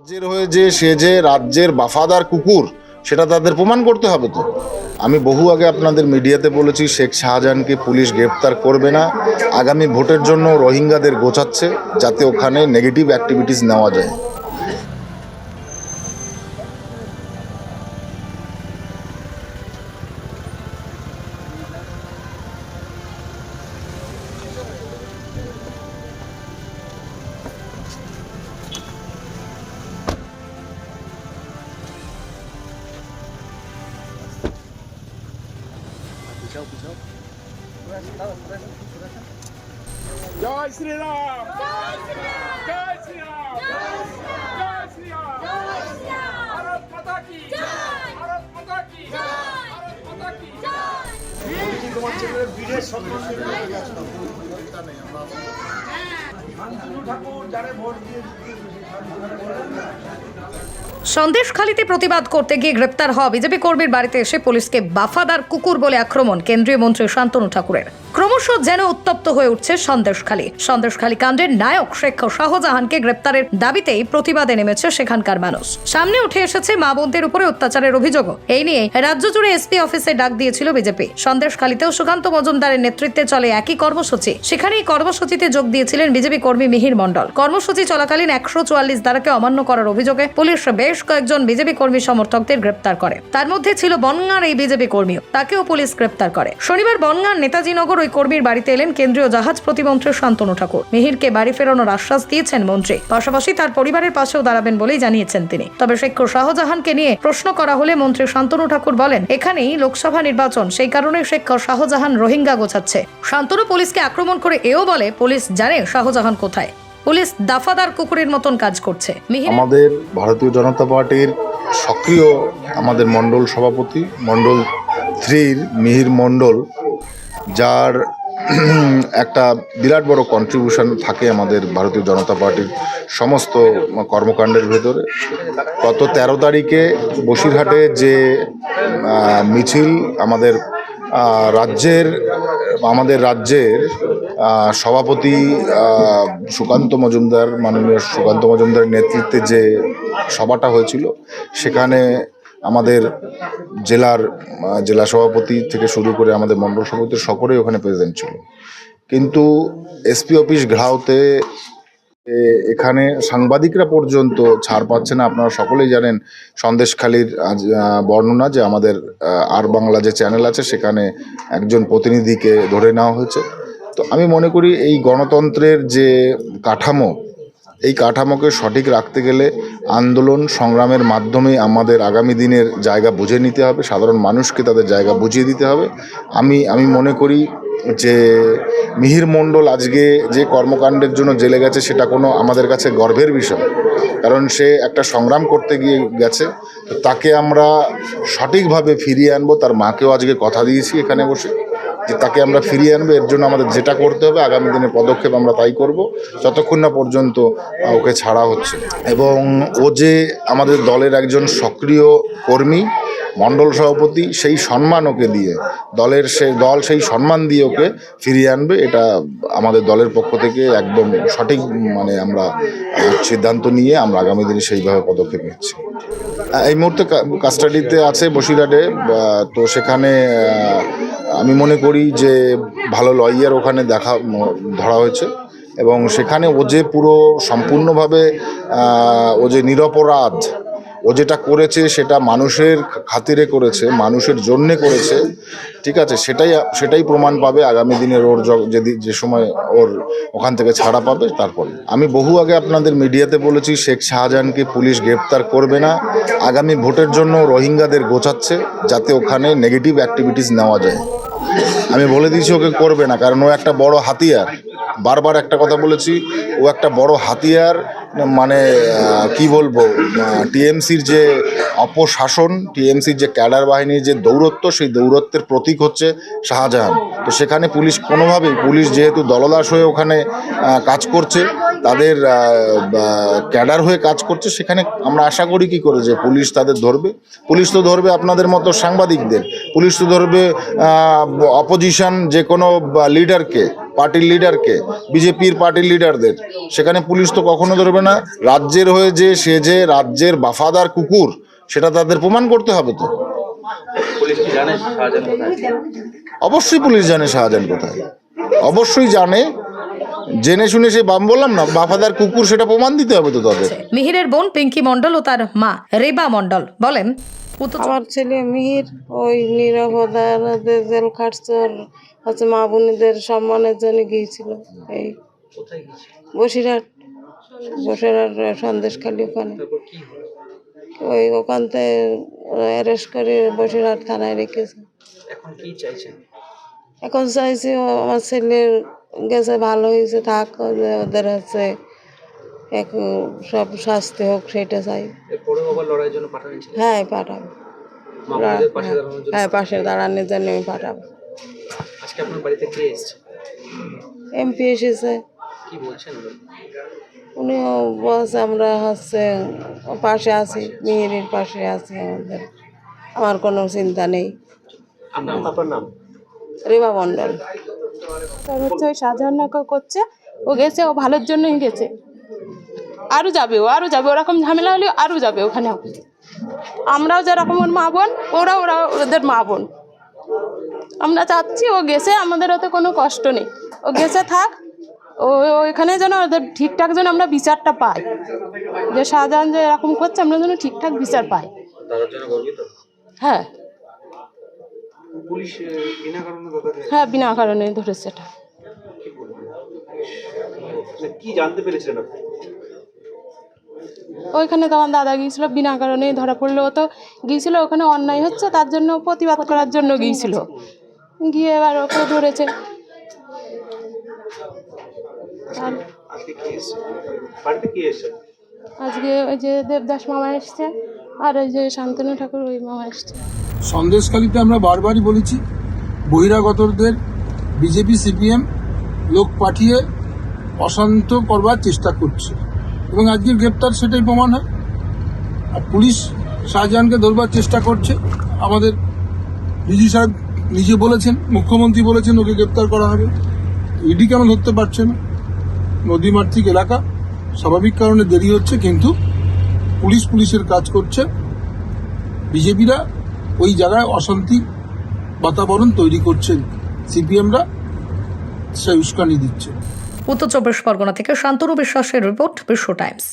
রাজ্যের হয়ে যে সে যে রাজ্যের বাফাদার কুকুর, সেটা তাদের প্রমাণ করতে হবে তো। আমি বহু আগে আপনাদের মিডিয়াতে বলেছি, শেখ শাহজাহানকে পুলিশ গ্রেপ্তার করবে না। আগামী ভোটের জন্য রোহিঙ্গাদের গোছাচ্ছে, যাতে ওখানে নেগেটিভ অ্যাক্টিভিটিস নেওয়া যায়। জয় শ্রীরাম জয় শ্রীরাম জয় শ্রীরাম ভারত মাতা কি ভারত মাতা কি ভারত মাতা কি সন্দেশখালীতে প্রতিবাদ করতে গিয়ে গ্রেপ্তার হওয়া বিজেপি কর্মীর বাড়িতে এসে পুলিশকে বাফাদার কুকুর বলে আক্রমণ। কেন্দ্রীয় মন্ত্রী শান্তনু ঠাকুরের। ক্রমশ যেন উত্তপ্ত হয়ে উঠছে সন্দেশখালী। সন্দেশখালী কাণ্ডের নায়ক শেখ শাহজাহানকে গ্রেপ্তারের দাবিতেই প্রতিবাদে নেমেছে সেখানকার মানুষ। সামনে উঠে এসেছে মা বোনদের উপরে অত্যাচারের অভিযোগ এই নিয়ে রাজ্য জুড়ে এসপি অফিসে ডাক দিয়েছিল বিজেপি। সন্দেশখালীতেও সুকান্ত মজুমদারের নেতৃত্বে চলে একই কর্মসূচি। সেখানে এই কর্মসূচিতে যোগ দিয়েছিলেন বিজেপি কর্মী মিহির মণ্ডল। কর্মসূচি চলাকালীন একশো চুয়াল্লিশ ধারাকে অমান্য করার অভিযোগে পুলিশ বেশ কয়েকজন বিজেপি কর্মী সমর্থকদের গ্রেপ্তার করে। তার মধ্যে ছিল বনগাঁর এই বিজেপি কর্মীও। তাকেও পুলিশ গ্রেপ্তার করে। শনিবার বনগাঁর নেতাজি নগর ওই কর্মীর বাড়িতে এলেন কেন্দ্রীয় জাহাজ প্রতিমন্ত্রী শান্তনু ঠাকুর। মিহিরকে বাড়ি ফেরানোর আশ্বাস দিয়েছেন মন্ত্রী। পাশাপাশি তার পরিবারের পাশেও দাঁড়াবেন বলেই জানিয়েছেন তিনি। তবে শেখ শাহজাহানকে নিয়ে প্রশ্ন করা হলে মন্ত্রী শান্তনু ঠাকুর বলেন, এখানেই লোকসভা নির্বাচন, সেই কারণে শেখ শাহজাহান রোহিঙ্গা গোছাচ্ছে। শান্তনু পুলিশকে আক্রমণ করে এও বলে, পুলিশ জানে শাহজাহান কোথায়। পুলিশ দাফাদার কুকুরের মতন কাজ করছে। আমাদের ভারতীয় জনতা পার্টির সক্রিয় আমাদের মণ্ডল সভাপতি, মণ্ডল থ্রির মিহির মণ্ডল যার একটা বিরাট বড় কন্ট্রিবিউশন থাকে আমাদের ভারতীয় জনতা পার্টির সমস্ত কর্মকাণ্ডের ভেতরে। গত তেরো তারিখে বসিরহাটে যে মিছিল আমাদের রাজ্যের আমাদের রাজ্যের সভাপতি সুকান্ত মজুমদার, মাননীয় সুকান্ত মজুমদারের নেতৃত্বে যে সভাটা হয়েছিল, সেখানে আমাদের জেলার জেলা সভাপতি থেকে শুরু করে আমাদের মণ্ডল সভাপতি সকলেই ওখানে প্রেজেন্ট ছিল। কিন্তু এসপি অফিস ঘেরাওতে এ, এখানে সাংবাদিকরা পর্যন্ত ছাড় পাচ্ছে না। আপনারা সকলেই জানেন সন্দেশখালীর বর্ণনা যে আমাদের আর বাংলা যে চ্যানেল আছে সেখানে একজন প্রতিনিধিকে ধরে নেওয়া হয়েছে। তো আমি মনে করি এই গণতন্ত্রের যে কাঠামো এই কাঠামোকে সঠিক রাখতে গেলে আন্দোলন সংগ্রামের মাধ্যমে আমাদের আগামী দিনের জায়গা বুঝে নিতে হবে, সাধারণ মানুষকে তাদের জায়গা বুঝিয়ে দিতে হবে। আমি আমি মনে করি যে মিহির মণ্ডল আজকে যে কর্মকাণ্ডের জন্য জেলে গেছে সেটা কোনো আমাদের কাছে গর্বের বিষয়, কারণ সে একটা সংগ্রাম করতে গিয়ে গেছে। তাকে আমরা সঠিকভাবে ফিরিয়ে আনব, তার মাকেও আজকে কথা দিয়েছি এখানে বসে। যে তাকে আমরা ফিরিয়ে আনব, এর জন্য আমাদের যেটা করতে হবে, আগামী দিনে পদক্ষেপ আমরা তাই করব, যতক্ষণ না পর্যন্ত ওকে ছাড়া হচ্ছে। এবং ও যে আমাদের দলের একজন সক্রিয় কর্মী, মণ্ডল সভাপতি, সেই সম্মান ওকে দিয়ে, দলের সে, দল সেই সম্মান দিয়ে ওকে ফিরিয়ে আনবে, এটা আমাদের দলের পক্ষ থেকে একদম সঠিক মানে আমরা সিদ্ধান্ত নিয়ে আমরা আগামী দিনে সেইভাবে পদক্ষেপ নিচ্ছি। এই মুহূর্তে কাস্টাডিতে আছে বসিরহাটে তো সেখানে আমি মনে করি যে ভালো লয়ার ওখানে দেখা, ধরা হয়েছে এবং সেখানে ও যে পুরো সম্পূর্ণভাবে ও যে নিরপরাধ, ও যেটা করেছে সেটা মানুষের খাতিরে করেছে, মানুষের জন্যে করেছে, ঠিক আছে, সেটাই সেটাই প্রমাণ পাবে আগামী দিনের ওর যদি যে সময় ওর ওখান থেকে ছাড়া পাবে তারপরে। আমি বহু আগে আপনাদের মিডিয়াতে বলেছি, শেখ শাহজাহানকে পুলিশ গ্রেপ্তার করবে না, আগামী ভোটের জন্য রোহিঙ্গাদের গোছাচ্ছে যাতে ওখানে নেগেটিভ অ্যাক্টিভিটিস নেওয়া যায়। আমি বলে দিয়েছি ওকে করবে না, কারণ ও একটা বড় হাতিয়ার। বারবার একটা কথা বলেছি, ও একটা বড় হাতিয়ার মানে কি বলব টিএমসির যে অপশাসন, টিএমসির যে ক্যাডার বাহিনীর যে দৌরত্ব, সেই দৌরত্বের প্রতীক হচ্ছে শাহজাহান। তো সেখানে পুলিশ, কোনোভাবেই পুলিশ যেহেতু দলদাস হয়ে ওখানে কাজ করছে তাদের ক্যাডার হয়ে কাজ করছে সেখানে আমরা আশা করি কি করে যে পুলিশ তাদের ধরবে। পুলিশ তো ধরবে আপনাদের মতো সাংবাদিকদের। পুলিশ তো ধরবে অপোজিশন যে কোনো লিডারকে পার্টির লিডারকে বিজেপির পার্টির লিডারদের সেখানে পুলিশ তো কখনো ধরবে না। রাজ্যের হয়ে যে সে যে রাজ্যের বাফাদার কুকুর সেটা তাদের প্রমাণ করতে হবে তো। অবশ্যই পুলিশ জানে শাহজাহান কোথায়। অবশ্যই জানে জেনে শুনে সে বাম বললাম না বাফাদার কুকুর সেটা প্রমাণ দিতে হবে তো তাদের। মিহিরের বোন পিঙ্কি মণ্ডল ও তার মা রেবা মণ্ডল বলেন। আমার ছেলে মিহির ওই নিরাপদাদের জেল খাটছর হচ্ছে মা বোনেদের সম্মানের জন্য গিয়েছিল এই বসিরহাট। বসিরহাট সন্দেশখালি ওখানে। ওই ওখান থেকে অ্যারেস্ট করে বসিরহাট থানায় রেখেছে। এখন কি চাইছেন? এখন চাইছি আমার ছেলের গেছে ভালো হয়েছে থাক ওদের হচ্ছে এক সব শাস্তি হোক সেটা চাই। হ্যাঁ পাঠাবো। জন্য? হ্যাঁ পাশে দাঁড়ানোর জন্য আমি পাঠাবো। এমপি এসেছে। উনিও বলছে আমরা হচ্ছে পাশে আছি মিহিরির পাশে আছি আমাদের। আমার কোনো চিন্তা নেই। আপনার নাম? রেবা মণ্ডল। তার হচ্ছে ওই শাহজাহান নগর করছে। ও গেছে ও ভালোর জন্যই গেছে। আরও যাবে ও আরও যাবে। ওরকম ঝামেলা হলে আরও যাবে ওখানেও আমরাও যেরকম ওর মা বোন ওরা ওরা ওদের মা বোন। আমরা চাচ্ছি ও গেছে আমাদের ওতে কোনো কষ্ট নেই। ও গেছে থাক ও ওইখানে যেন ওদের ঠিকঠাক যেন আমরা বিচারটা পাই। যে শাহজাহান যে এরকম করছে আমরা যেন ঠিকঠাক বিচার পাই। দাদার জন্য গর্বিত? হ্যাঁ। পুলিশ বিনা কারণে দাদাকে হ্যাঁ বিনা কারণে ধরেছে এটা। কি জানতে পেরেছিলেন আপনি? ওইখানে তো আমার দাদা গিয়েছিল বিনা কারণেই ধরা পড়ল। ও তো গিয়েছিল ওখানে অন্যায় হচ্ছে তার জন্য প্রতিবাদ করার জন্য গিয়েছিল। গিয়ে এবার ওকে ধরেছে। আজকে ওই যে দেবদাস মামা এসছে আর ওই যে শান্তনু ঠাকুর ওই মামা এসছে। সন্দেশখালিতে আমরা বারবারই বলেছি, বহিরাগতদের বিজেপি, সিপিএম লোক পাঠিয়ে অশান্ত করবার চেষ্টা করছে। এবং আজকের গ্রেপ্তার সেটাই প্রমাণ হয়। আর পুলিশ শাহজাহানকে ধরবার চেষ্টা করছে। আমাদের ডিজি সাহেব নিজে বলেছেন, মুখ্যমন্ত্রী বলেছেন, ওকে গ্রেপ্তার করা হবে। ইডি কেন ধরতে পারছে না? নদীমাতৃক এলাকা, স্বাভাবিক কারণে দেরি হচ্ছে, কিন্তু পুলিশ পুলিশের কাজ করছে। বিজেপিরা ওই জায়গায় অশান্তি বাতাবরণ তৈরি করছেন সিপিএমরা, সে উস্কানি দিচ্ছে। উত্তর চব্বিশ পরগনা থেকে শান্তনু বিশ্বাসের রিপোর্ট বিশ্ব টাইমস।